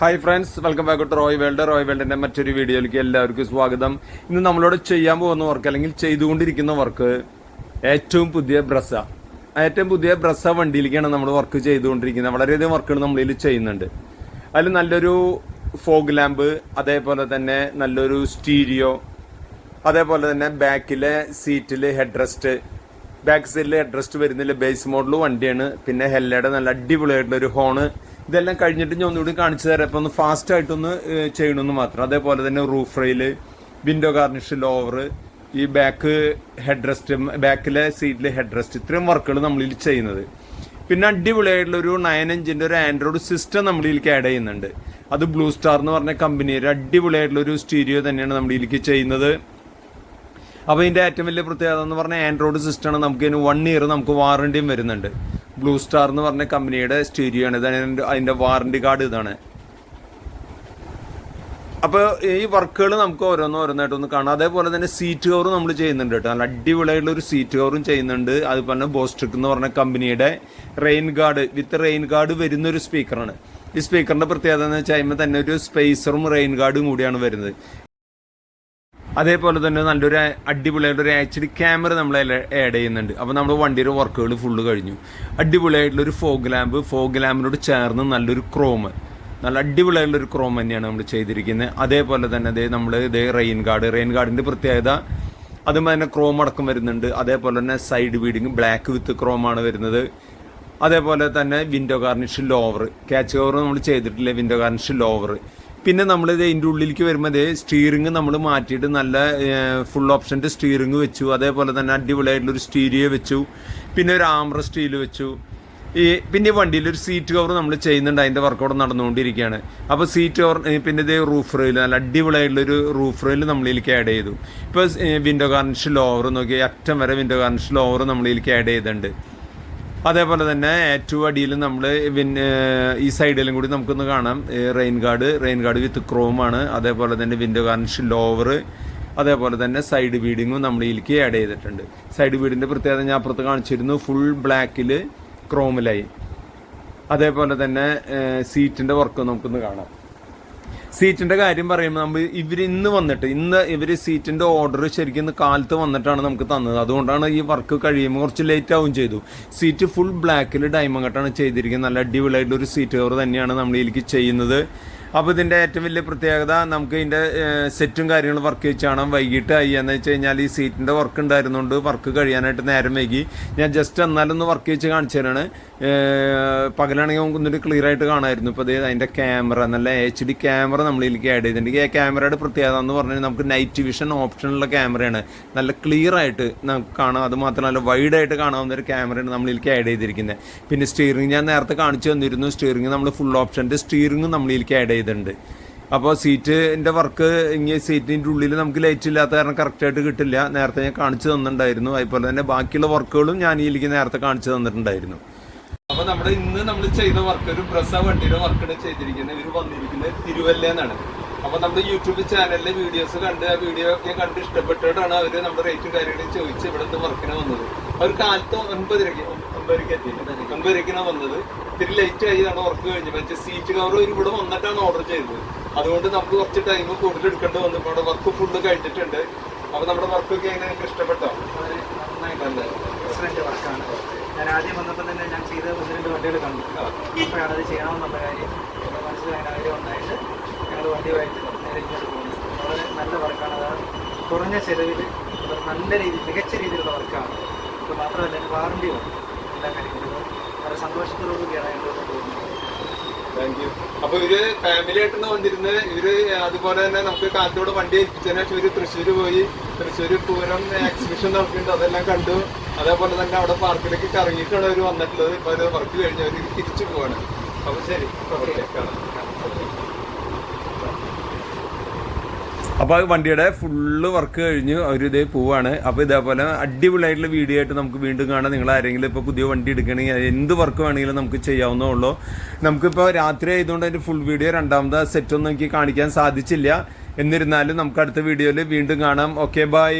Hi friends welcome back to Roy World Roy വേൾഡിന്റെ മറ്റൊരു വീഡിയോയിലേക്ക് എല്ലാവർക്കും സ്വാഗതം. ഇന്ന് നമ്മളോട് ചെയ്യാൻ പോകുന്ന വർക്ക് അല്ലെങ്കിൽ ചെയ്തുകൊണ്ടിരിക്കുന്ന വർക്ക് ഏറ്റവും പുതിയ ബ്രസ. ഏറ്റവും പുതിയ ബ്രസ വണ്ടിയിലേക്കാണ് നമ്മൾ വർക്ക് ചെയ്തുകൊണ്ടിരിക്കുന്നത്. വളരെയധികം വർക്കുകൾ നമ്മളിൽ ചെയ്യുന്നുണ്ട്. അതിൽ നല്ലൊരു ഫോഗ് ലാമ്പ് അതേപോലെ തന്നെ നല്ലൊരു സ്റ്റീരിയോ അതേപോലെ തന്നെ ബാക്കിലെ സീറ്റിൽ ഹെഡ് റെസ്റ്റ് ബാക്ക് സൈഡിൽ ഹെഡ് റെസ്റ്റ് വരുന്നില്ല. ബേസ് മോഡൽ വണ്ടിയാണ്. പിന്നെ ഹെല്ലയുടെ നല്ല അടിപൊളിയായിട്ടുള്ള ഒരു ഹോണ് ഇതെല്ലാം കഴിഞ്ഞിട്ട് ഞാൻ ഒന്നുകൂടി കാണിച്ചു തരാം. ഇപ്പൊ ഒന്ന് ഫാസ്റ്റ് ആയിട്ടൊന്ന് ചെയ്യണമെന്ന് മാത്രം. അതേപോലെ തന്നെ roof rail window garnish lower ഈ ബാക്ക് ഹെഡ് റെസ്റ്റ് ബാക്കിലെ സീറ്റിലെ ഹെഡ് റെസ്റ്റ് ഇത്രയും വർക്കുകൾ നമ്മളിൽ ചെയ്യുന്നത്. പിന്നെ അടിപൊളിയായിട്ടുള്ള ഒരു നയൻ ഇഞ്ചിന്റെ ഒരു ആൻഡ്രോയിഡ് സിസ്റ്റം നമ്മളിലേക്ക് ആഡ് ചെയ്യുന്നുണ്ട്. അത് ബ്ലൂ സ്റ്റാർ എന്ന് പറഞ്ഞ കമ്പനിയുടെ അടിപൊളിയായിട്ടുള്ള ഒരു സ്റ്റീരിയോ തന്നെയാണ് നമ്മളിലേക്ക് ചെയ്യുന്നത്. അപ്പോൾ ഇതിന്റെ ഏറ്റവും വലിയ പ്രത്യേകത എന്ന് പറഞ്ഞാൽ ആൻഡ്രോയിഡ് സിസ്റ്റമാണ് നമുക്ക് ഇതിന് വൺ ഇയർ നമുക്ക് വാറണ്ടിയും വരുന്നുണ്ട്. ബ്ലൂ സ്റ്റാർ എന്ന് പറഞ്ഞ കമ്പനിയുടെ സ്റ്റീരിയോ ആണ്. ഇതാണ് അതിന്റെ വാറണ്ടി കാർഡ് ഇതാണ്. അപ്പോൾ ഈ വർക്കുകൾ നമുക്ക് ഓരോന്ന് ഓരോന്നായിട്ട് ഒന്ന് കാണാം. അതേപോലെ തന്നെ സീറ്റ് കവറും നമ്മൾ ചെയ്യുന്നുണ്ട് കേട്ടോ. നല്ല അടിപൊളിയായിട്ടുള്ള ഒരു സീറ്റ് കവറും ചെയ്യുന്നുണ്ട്. അതുപോലെ തന്നെ ബോസ്ട്രിക് എന്ന് പറഞ്ഞ കമ്പനിയുടെ rain guard with rain guard വരുന്നൊരു സ്പീക്കറാണ് ഈ സ്പീക്കറിന്റെ പ്രത്യേകത എന്ന് വെച്ചാൽ അതിന് തന്നെ ഒരു സ്പേസറും റെയിൻ ഗാർഡും കൂടിയാണ് വരുന്നത്. അതേപോലെ തന്നെ നല്ലൊരു അടിപൊളിയായിട്ട് ഒരു എച്ച് ഡി ക്യാമറ നമ്മൾ ആഡ് ചെയ്യുന്നുണ്ട്. അപ്പോൾ നമ്മൾ വണ്ടിയുടെ വർക്കുകൾ ഫുള്ള് കഴിഞ്ഞു. അടിപൊളിയായിട്ടുള്ളൊരു ഫോഗ് ലാമ്പ് ഫോഗ് ലാമ്പിനോട് ചേർന്ന് നല്ലൊരു ക്രോമ് നല്ല അടിപൊളിയായിട്ടുള്ളൊരു ക്രോം തന്നെയാണ് നമ്മൾ ചെയ്തിരിക്കുന്നത് അതേപോലെ തന്നെ അതേ നമ്മൾ ഇതേ റെയിൻ ഗാർഡ് റെയിൻ ഗാർഡിന്റെ പ്രത്യേകത അതുമ്പോൾ തന്നെ ക്രോം അടക്കം വരുന്നുണ്ട്. അതേപോലെ തന്നെ side beading black with chrome ആണ് വരുന്നത്. അതേപോലെ തന്നെ window garnish lower catch cover നമ്മൾ ചെയ്തിട്ടില്ല? വിൻഡോ ഗാർണിഷ് ലോവർ പിന്നെ നമ്മൾ ഇത് ഇതിന്റെ ഉള്ളിലേക്ക് വരുമ്പോൾ ഇതേ സ്റ്റിയറിംഗ് നമ്മൾ മാറ്റിയിട്ട് നല്ല ഫുൾ ഓപ്ഷന്റെ സ്റ്റിയറിംഗ് വെച്ചു. അതേപോലെ തന്നെ അടിപൊളിയായിട്ടുള്ളൊരു സ്റ്റീരിയോ വെച്ചു. പിന്നെ ഒരു ആംറ സ്റ്റീൽ വെച്ചു. ഈ പിന്നെ വണ്ടിയിൽ ഒരു സീറ്റ് കവർ നമ്മൾ ചെയ്യുന്നുണ്ട്. അതിന്റെ വർക്കൗട്ട് നടന്നുകൊണ്ടിരിക്കുകയാണ്. അപ്പോൾ സീറ്റ് കവർ പിന്നെ ഇത് റൂഫ് റെയിൽ നല്ല അടിപൊളിയായിട്ടുള്ളൊരു റൂഫ് റെയിൽ നമ്മളിലേക്ക് ആഡ് ചെയ്തു. ഇപ്പോൾ വിൻഡോ ഗാർണിഷ് ലോവർ നോക്കി അറ്റം വരെ വിൻഡോ ഗാർണിഷ് ലോവർ നമ്മളിലേക്ക് ആഡ് ചെയ്തിട്ടുണ്ട്. അതേപോലെ തന്നെ ഏറ്റവും അടിയിൽ നമ്മൾ പിന്നെ ഈ സൈഡിലും കൂടി നമുക്കൊന്ന് കാണാം. Rain guard rain guard with ക്രോമാണ് അതേപോലെ തന്നെ വിൻഡോ ഗാർണിഷ് ലോവർ അതേപോലെ തന്നെ സൈഡ് ബീഡിങ്ങും നമ്മൾ ഇതിലേക്ക് ആഡ് ചെയ്തിട്ടുണ്ട്. സൈഡ് ബീഡിന്റെ പ്രത്യേകത ഞാൻ അപ്പുറത്ത് കാണിച്ചിരുന്നു. ഫുൾ ബ്ലാക്കിൽ ക്രോമിലായി അതേപോലെ തന്നെ സീറ്റിന്റെ വർക്കും നമുക്കൊന്ന് കാണാം. സീറ്റിന്റെ കാര്യം പറയുമ്പോൾ നമ്മൾ ഇവർ ഇന്ന് വന്നിട്ട് ഇന്ന് ഇവർ സീറ്റിന്റെ ഓർഡർ ശരിക്കും ഇന്ന് കാലത്ത് വന്നിട്ടാണ് നമുക്ക് തന്നത്. അതുകൊണ്ടാണ് ഈ വർക്ക് കഴിയുമ്പോൾ കുറച്ച് ലേറ്റ് ആവും ചെയ്തു. സീറ്റ് ഫുൾ ബ്ലാക്കിൽ ഡയമണ്ട് ചെയ്തിരിക്കുന്നത്. നല്ല അടിപൊളിയായിട്ടുള്ള ഒരു സീറ്റ് കവർ തന്നെയാണ് നമ്മൾ ഇതിലേക്ക് ചെയ്യുന്നത്. അപ്പോൾ ഇതിന്റെ ഏറ്റവും വലിയ പ്രത്യേകത നമുക്ക് ഇതിന്റെ സെറ്റും കാര്യങ്ങളും വർക്ക് വെച്ചാണ് വൈകിട്ട് ആയി. എന്ന് വെച്ച് കഴിഞ്ഞാൽ ഈ സീറ്റിന്റെ വർക്ക് ഉണ്ടായിരുന്നുകൊണ്ട് വർക്ക് കഴിയാനായിട്ട് നേരം വൈകി. ഞാൻ ജസ്റ്റ് എന്നാലൊന്ന് വർക്ക് വെച്ച് കാണിച്ചു തരാണ്. പകലാണെങ്കിൽ നമുക്ക് ഒന്നുകൂടി ക്ലിയർ ആയിട്ട് കാണാമായിരുന്നു. ഇപ്പോൾ അത് അതിന്റെ ക്യാമറ നല്ല എച്ച് ഡി ക്യാമറ നമ്മളിലേക്ക് ആഡ് ചെയ്തിട്ടുണ്ട്. ഈ ക്യാമറയുടെ പ്രത്യേകത എന്ന് പറഞ്ഞാൽ നമുക്ക് നൈറ്റ് വിഷൻ ഓപ്ഷനുള്ള ക്യാമറയാണ് നല്ല ക്ലിയർ ആയിട്ട് നമുക്ക് കാണാം. അത് മാത്രമല്ല വൈഡ് ആയിട്ട് കാണാവുന്ന ഒരു ക്യാമറയാണ് നമ്മളിലേക്ക് ആഡ് ചെയ്തിരിക്കുന്നത് പിന്നെ സ്റ്റിയറിംഗ് ഞാൻ നേരത്തെ കാണിച്ചു തന്നിരുന്നു. സ്റ്റിയറിംഗ് നമ്മൾ ഫുൾ ഓപ്ഷന്റെ സ്റ്റിയറിംഗ് നമ്മളിലേക്ക് ആഡ് ചെയ്തിട്ടുണ്ട്. അപ്പോൾ സീറ്റിന്റെ വർക്ക് ഇങ്ങനെ സീറ്റിന്റെ ഉള്ളിൽ നമുക്ക് ലൈറ്റ് ഇല്ലാത്ത കാരണം കറക്റ്റായിട്ട് കിട്ടില്ല. നേരത്തെ ഞാൻ കാണിച്ചു തന്നിട്ടുണ്ടായിരുന്നു. അതുപോലെ തന്നെ ബാക്കിയുള്ള വർക്കുകളും ഞാൻ ഇതിലേക്ക് നേരത്തെ കാണിച്ചു തന്നിട്ടുണ്ടായിരുന്നു. അപ്പോൾ നമ്മുടെ ഇന്ന് നമ്മൾ ചെയ്ത വർക്ക് ഒരു ബ്രസ വണ്ടിയുടെ വർക്കാണ് ചെയ്തിരിക്കുന്നത്. ഇവർ വന്നിരിക്കുന്നത് തിരുവല്ലേന്നാണ് അപ്പോൾ നമ്മുടെ യൂട്യൂബ് ചാനലിലെ വീഡിയോസ് കണ്ട് ആ വീഡിയോ ഒക്കെ കണ്ട് ഇഷ്ടപ്പെട്ടിട്ടാണ് അവർ നമ്മുടെ റേറ്റും കാര്യങ്ങളും ചോദിച്ച് ഇവിടുത്തെ വർക്കിന് വന്നത്. അവർ കാലത്ത് ഒൻപതരക്ക് എത്തി ഒൻപതരക്കാണ് വന്നത് ഇത്തിരി ലേറ്റ് ആയിതാണ് വർക്ക് കഴിഞ്ഞത് പക്ഷേ സീറ്റ് കവർ ഇവിടെ വന്നിട്ടാണ് ഓർഡർ ചെയ്തത്. അതുകൊണ്ട് നമുക്ക് കുറച്ച് ടൈം കൂടുതൽ എടുക്കേണ്ടി വന്നു ഇപ്പോൾ വർക്ക് ഫുള്ള് കഴിഞ്ഞിട്ടുണ്ട്. അപ്പൊ നമ്മുടെ വർക്കൊക്കെ എങ്ങനെ നിങ്ങൾക്ക് ഇഷ്ടപ്പെട്ടോ? എക്സലന്റ് വർക്കാണ് ഞാൻ ആദ്യം വന്നപ്പോൾ തന്നെ ഞാൻ ചെയ്ത ഒന്ന് രണ്ട് വണ്ടികൾ കണ്ടു. അപ്പോഴാണ് അത് ചെയ്യണമെന്നുള്ള കാര്യം മനസ്സിലായ ആഗ്രഹം ഉണ്ടായിട്ട് ഞങ്ങൾ വണ്ടിയുമായിട്ട് നേരെ ഇങ്ങോട്ട് വളരെ നല്ല വർക്കാണ് അതാണ് കുറഞ്ഞ ചെലവിൽ നല്ല രീതിയിൽ മികച്ച രീതിയിലുള്ള വർക്കാണ് അപ്പോൾ മാത്രമല്ല വാറണ്ടി വന്നു വളരെ താങ്ക് യു അപ്പൊ ഇവർ ഫാമിലി ആയിട്ടാണ് വന്നിരുന്നത് ഇവർ അതുപോലെ തന്നെ നമുക്ക് കാലത്തോട് വണ്ടി ഏൽപ്പിച്ചതിന് ശേഷം ഇവർ തൃശ്ശൂർ പോയി. തൃശ്ശൂർ പൂരം എക്സിബിഷൻ നടക്കുന്നുണ്ട്. അതെല്ലാം കണ്ടു. അതേപോലെ തന്നെ അവിടെ പാർക്കിലേക്ക് കറങ്ങിയിട്ടാണ് അവർ വന്നിട്ടുള്ളത്. ഇപ്പൊ ഒരു വർക്ക് കഴിഞ്ഞ് അവർ തിരിച്ചു പോവാണ്. അപ്പൊ ശരി. ഓക്കെ കാണാം അപ്പൊ ആ വണ്ടിയുടെ ഫുള്ള് വർക്ക് കഴിഞ്ഞ് അവർ ഇതേ പോവാണ്. അപ്പോൾ ഇതേപോലെ അടിപൊളിയായിട്ടുള്ള വീഡിയോ ആയിട്ട് നമുക്ക് വീണ്ടും കാണാം. നിങ്ങൾ ആരെങ്കിലും ഇപ്പൊ പുതിയ വണ്ടി എടുക്കണമെങ്കിൽ എന്ത് വർക്ക് വേണമെങ്കിലും നമുക്ക് ചെയ്യാവുന്നേ ഉള്ളൂ. നമുക്കിപ്പോൾ രാത്രി ആയതുകൊണ്ട് അതിന്റെ ഫുൾ വീഡിയോ രണ്ടാമത് സെറ്റ് ഒന്നും എനിക്ക് കാണിക്കാൻ സാധിച്ചില്ല. എന്നിരുന്നാലും നമുക്ക് അടുത്ത വീഡിയോയിൽ വീണ്ടും കാണാം. Okay bye